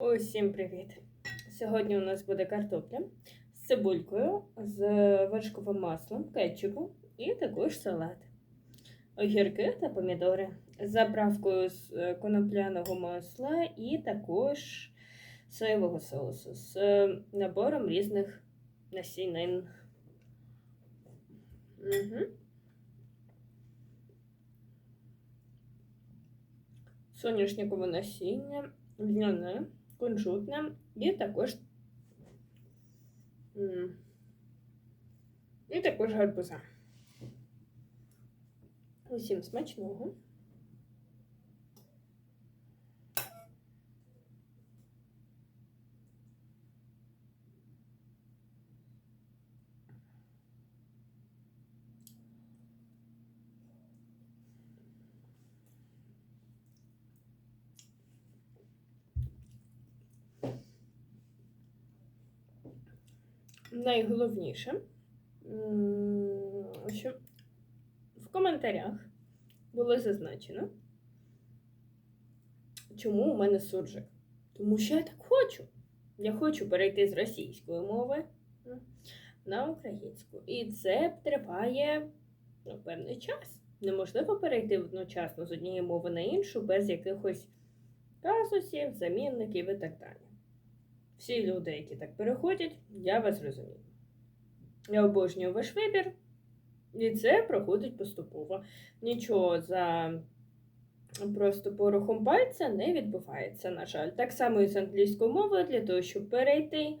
Усім привіт! Сьогодні у нас буде картопля з цибулькою, з вершковим маслом, кетчупом і також салат. Огірки та помідори з заправкою з е, конопляного масла і також соєвого соусу з е, набором різних насінин. Угу. Соняшникове насіння, льняне кунжутне і також і також гарбуза. Усім смачного. Найголовніше, що в коментарях було зазначено, чому у мене суржик. Тому що я так хочу. Я хочу перейти з російської мови на українську. І це триває ну, певний час. Неможливо перейти одночасно з однієї мови на іншу без якихось казусів, замінників і так далі. Всі люди, які так переходять, я вас розумію. Я обожнюю ваш вибір, і це проходить поступово. Нічого за просто порохом пальця не відбувається, на жаль. Так само і з англійською мовою, для того, щоб перейти,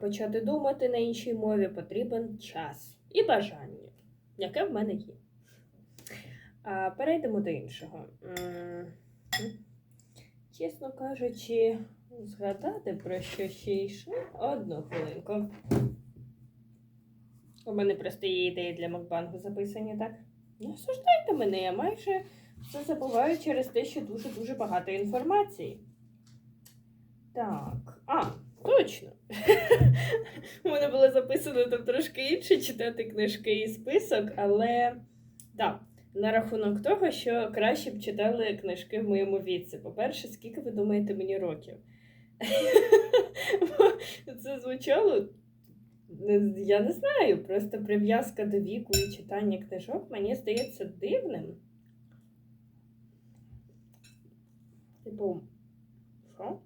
почати думати на іншій мові, потрібен час і бажання, яке в мене є. Перейдемо до іншого. Чесно кажучи, згадати про що ще йшло одну хвилинку. У мене просто є ідеї для Макбангу записані, так? Не осуждайте мене, я майже все забуваю через те, що дуже-дуже багато інформації. Так, а, точно. У мене було записано там трошки інше читати книжки і список, але так, на рахунок того, що краще б читали книжки в моєму віці. По-перше, скільки ви думаєте мені років? Це звучало. Я не знаю, просто прив'язка до віку і читання книжок мені здається дивним. Типу, що?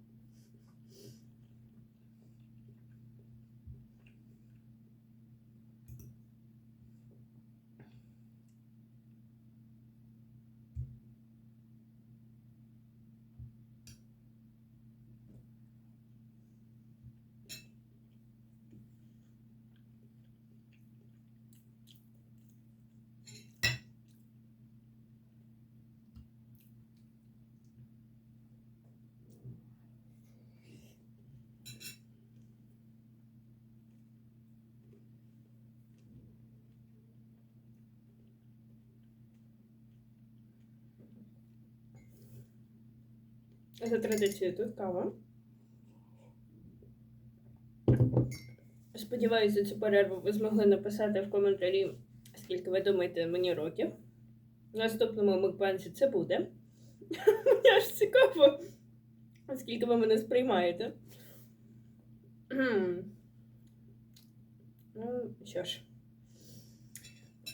За традицією тут кава. Сподіваюся, цю перерву ви змогли написати в коментарі, скільки ви думаєте мені років. В наступному мукбанці це буде. Мені аж цікаво, скільки ви мене сприймаєте. Ну, що ж.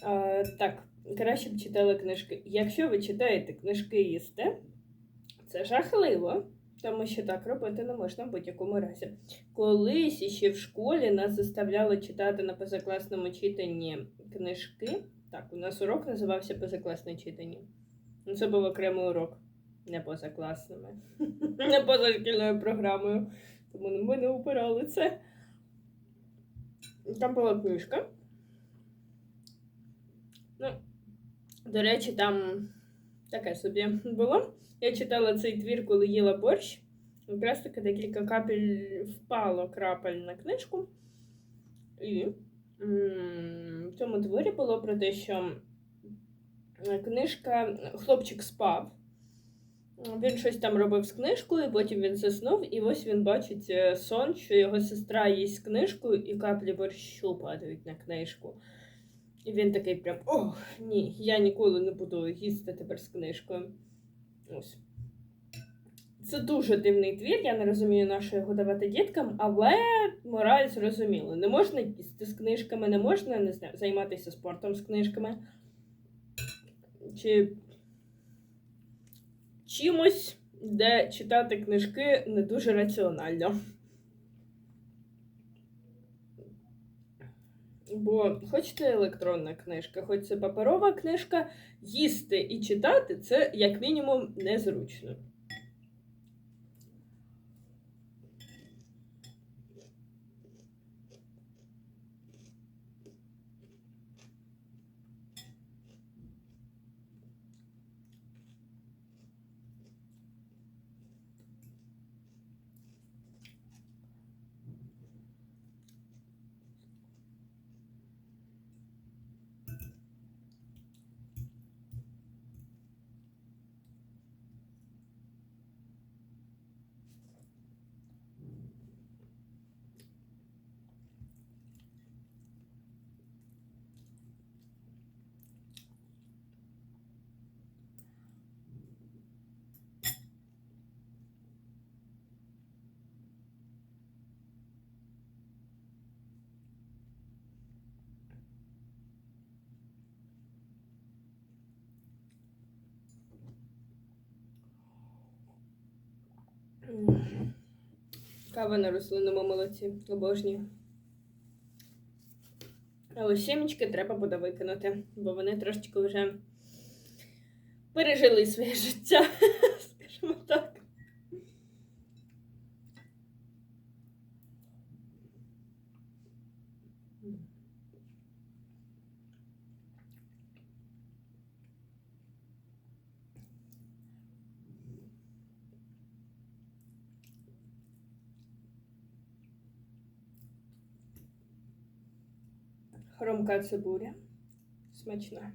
А, так, краще б читали книжки. Якщо ви читаєте книжки їсте, це жахливо, тому що так робити не можна в будь-якому разі. Колись іще в школі нас заставляли читати на позакласному читанні книжки. Так, у нас урок називався позакласне читання. Ну, Це був окремий урок, не позакласними, не позашкільною програмою. Тому ми не обирали це. Там була книжка. Ну, до речі, там таке собі було. Я читала цей твір, коли їла борщ. Якраз таки декілька капель впало крапель на книжку. І в цьому творі було про те, що книжка, хлопчик спав. Він щось там робив з книжкою, потім він заснув, і ось він бачить е, сон, що його сестра їсть книжку, і каплі борщу падають на книжку. І він такий прям: ох, ні, я ніколи не буду їсти тепер з книжкою. Ось. Це дуже дивний твір, я не розумію, на що його давати діткам, але мораль зрозуміла. Не можна їсти з книжками, не можна не знаю, займатися спортом з книжками. Чи чимось, де читати книжки не дуже раціонально. Бо хоч це електронна книжка, хоч це паперова книжка, їсти і читати це як мінімум незручно. Кава на рослинному молоці, обожнюю. Але сімечки треба буде викинути, бо вони трошечки вже пережили своє життя, скажімо так. Хромка цибуля. Смачна.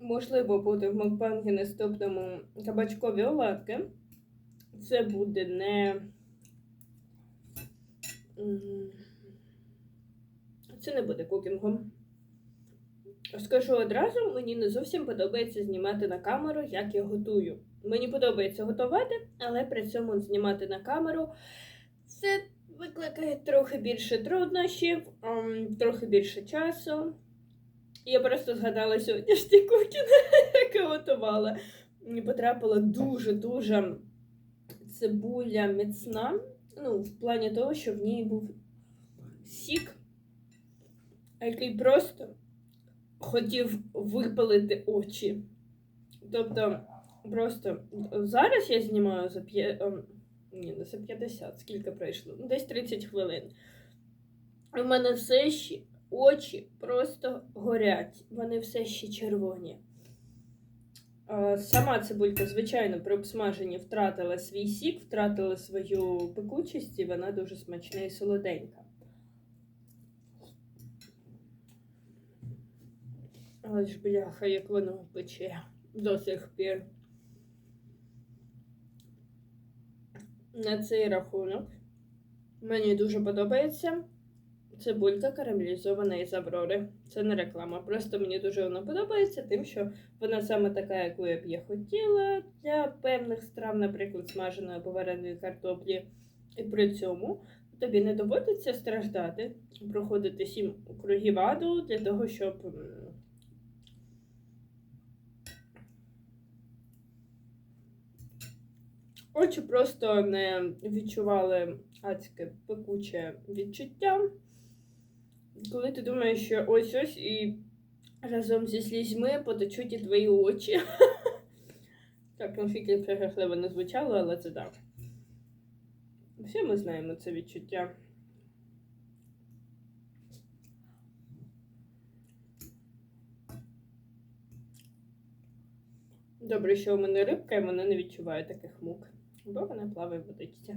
Можливо, буде в Мокбангі наступному кабачкові оладки. Це буде не. Це не буде кукінгом. Скажу одразу, мені не зовсім подобається знімати на камеру, як я готую. Мені подобається готувати, але при цьому знімати на камеру це викликає трохи більше труднощів, ем, трохи більше часу. Я просто згадала сьогоднішні кукіни, які готувала. Мені потрапила дуже-дуже цибуля міцна. Ну, в плані того, що в ній був сік, який просто хотів випалити очі. Тобто, просто зараз я знімаю за п'є... ем, Ні, не за 50, скільки пройшло? Ну, Десь 30 хвилин. У мене все ще очі просто горять, вони все ще червоні. Сама цибулька, звичайно, при обсмаженні втратила свій сік, втратила свою пекучість, і вона дуже смачна і солоденька. Але ж бляха, як воно пече до сих пір. На цей рахунок мені дуже подобається цибулька карамелізована із Аврори. Це не реклама. Просто мені дуже вона подобається, тим, що вона саме така, яку я б я хотіла для певних страв, наприклад, смаженої або вареної картоплі. І при цьому тобі не доводиться страждати, проходити сім кругів аду для того, щоб. Очі просто не відчували адське пекуче відчуття. Коли ти думаєш, що ось ось і разом зі слізьми потечуть і твої очі. Так, наскільки це жахливо не звучало, але це так. Всі ми знаємо це відчуття. Добре, що у мене рибка, і вона не відчуває таких мук. Бо вона плаває в водичці.